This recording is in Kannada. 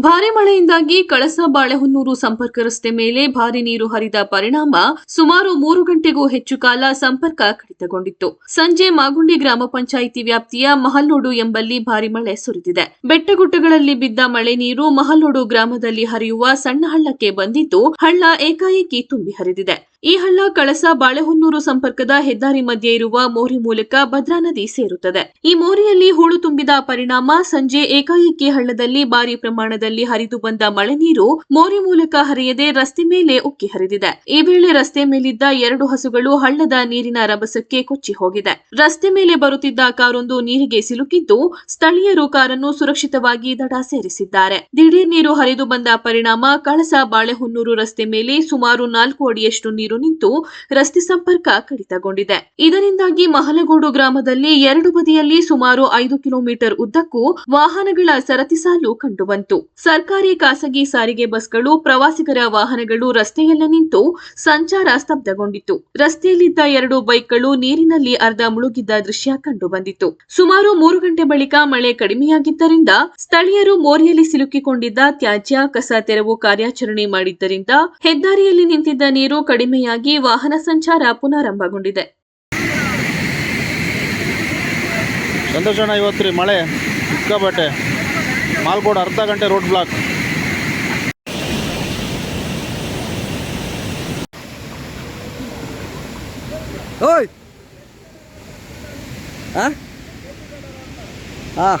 ಭಾರಿ ಮಳೆಯಿಂದಾಗಿ ಕಳಸ ಬಾಳೆಹೊನ್ನೂರು ಸಂಪರ್ಕ ರಸ್ತೆ ಮೇಲೆ ಭಾರಿ ನೀರು ಹರಿದ ಪರಿಣಾಮ ಸುಮಾರು ಮೂರು ಗಂಟೆಗೂ ಹೆಚ್ಚು ಕಾಲ ಸಂಪರ್ಕ ಕಡಿತಗೊಂಡಿತ್ತು. ಸಂಜೆ ಮಾಗುಂಡಿ ಗ್ರಾಮ ಪಂಚಾಯಿತಿ ವ್ಯಾಪ್ತಿಯ ಮಹಲ್ಲೋಡು ಎಂಬಲ್ಲಿ ಭಾರಿ ಮಳೆ ಸುರಿದಿದೆ. ಬೆಟ್ಟಗುಡ್ಡಗಳಲ್ಲಿ ಬಿದ್ದ ಮಳೆ ನೀರು ಮಹಲ್ಲೋಡು ಗ್ರಾಮದಲ್ಲಿ ಹರಿಯುವ ಸಣ್ಣ ಹಳ್ಳಕ್ಕೆ ಬಂದಿದ್ದು ಹಳ್ಳ ಏಕಾಏಕಿ ತುಂಬಿ ಹರಿದಿದೆ. ಈ ಹಳ್ಳ ಕಳಸ ಬಾಳೆಹೊನ್ನೂರು ಸಂಪರ್ಕದ ಹೆದ್ದಾರಿ ಮಧ್ಯೆ ಇರುವ ಮೋರಿ ಮೂಲಕ ಭದ್ರಾ ನದಿ ಸೇರುತ್ತದೆ. ಈ ಮೋರಿಯಲ್ಲಿ ಹೂಳು ತುಂಬಿದ ಪರಿಣಾಮ ಸಂಜೆ ಏಕಾಏಕಿ ಹಳ್ಳದಲ್ಲಿ ಭಾರಿ ಪ್ರಮಾಣದಲ್ಲಿ ಹರಿದು ಬಂದ ಮಳೆ ನೀರು ಮೋರಿ ಮೂಲಕ ಹರಿಯದೆ ರಸ್ತೆ ಮೇಲೆ ಉಕ್ಕಿ ಹರಿದಿದೆ. ಈ ವೇಳೆ ರಸ್ತೆ ಮೇಲಿದ್ದ ಎರಡು ಹಸುಗಳು ಹಳ್ಳದ ನೀರಿನ ರಭಸಕ್ಕೆ ಕೊಚ್ಚಿ ಹೋಗಿದೆ. ರಸ್ತೆ ಮೇಲೆ ಬರುತ್ತಿದ್ದ ಕಾರೊಂದು ನೀರಿಗೆ ಸಿಲುಕಿದ್ದು ಸ್ಥಳೀಯರು ಕಾರನ್ನು ಸುರಕ್ಷಿತವಾಗಿ ದಡ ಸೇರಿಸಿದ್ದಾರೆ. ದಿಢೀರ್ ನೀರು ಹರಿದು ಬಂದ ಪರಿಣಾಮ ಕಳಸ ಬಾಳೆಹೊನ್ನೂರು ರಸ್ತೆ ಮೇಲೆ ಸುಮಾರು ನಾಲ್ಕು ಅಡಿಯಷ್ಟು ನೀರು ನಿಂತು ರಸ್ತೆ ಸಂಪರ್ಕ ಕಡಿತಗೊಂಡಿದೆ. ಇದರಿಂದಾಗಿ ಮಹಲಗೋಡು ಗ್ರಾಮದಲ್ಲಿ ಎರಡು ಬದಿಯಲ್ಲಿ ಸುಮಾರು ಐದು ಕಿಲೋಮೀಟರ್ ಉದ್ದಕ್ಕೂ ವಾಹನಗಳ ಸರತಿ ಸಾಲು ಕಂಡುಬಂತು. ಸರ್ಕಾರಿ ಖಾಸಗಿ ಸಾರಿಗೆ ಬಸ್ಗಳು, ಪ್ರವಾಸಿಗರ ವಾಹನಗಳು ರಸ್ತೆಯಲ್ಲೇ ನಿಂತು ಸಂಚಾರ ಸ್ತಬ್ಧಗೊಂಡಿತು ರಸ್ತೆಯಲ್ಲಿದ್ದ ಎರಡು ಬೈಕ್ಗಳು ನೀರಿನಲ್ಲಿ ಅರ್ಧ ಮುಳುಗಿದ್ದ ದೃಶ್ಯ ಕಂಡುಬಂದಿತ್ತು. ಸುಮಾರು ಮೂರು ಗಂಟೆ ಬಳಿಕ ಮಳೆ ಕಡಿಮೆಯಾಗಿದ್ದರಿಂದ ಸ್ಥಳೀಯರು ಮೋರಿಯಲ್ಲಿ ಸಿಲುಕಿಕೊಂಡಿದ್ದ ತ್ಯಾಜ್ಯ, ಕಸ ತೆರವು ಕಾರ್ಯಾಚರಣೆ ಮಾಡಿದ್ದರಿಂದ ಹೆದ್ದಾರಿಯಲ್ಲಿ ನಿಂತಿದ್ದ ನೀರು ಕಡಿಮೆಯಾಗಿ ವಾಹನ ಸಂಚಾರ ಪುನರಾರಂಭಗೊಂಡಿದೆ ಸಂತೋಷಣ್ಣ ಇವತ್ತು ರೀ ಮಳೆ ಸಿಕ್ಕಾಬಟ್ಟೆ ಮಾಲ್ಕೋಡ್ ಅರ್ಧ ಗಂಟೆ ರೋಡ್ ಬ್ಲಾಕ್. ಓಯ್! ಹಾಂ ಹಾಂ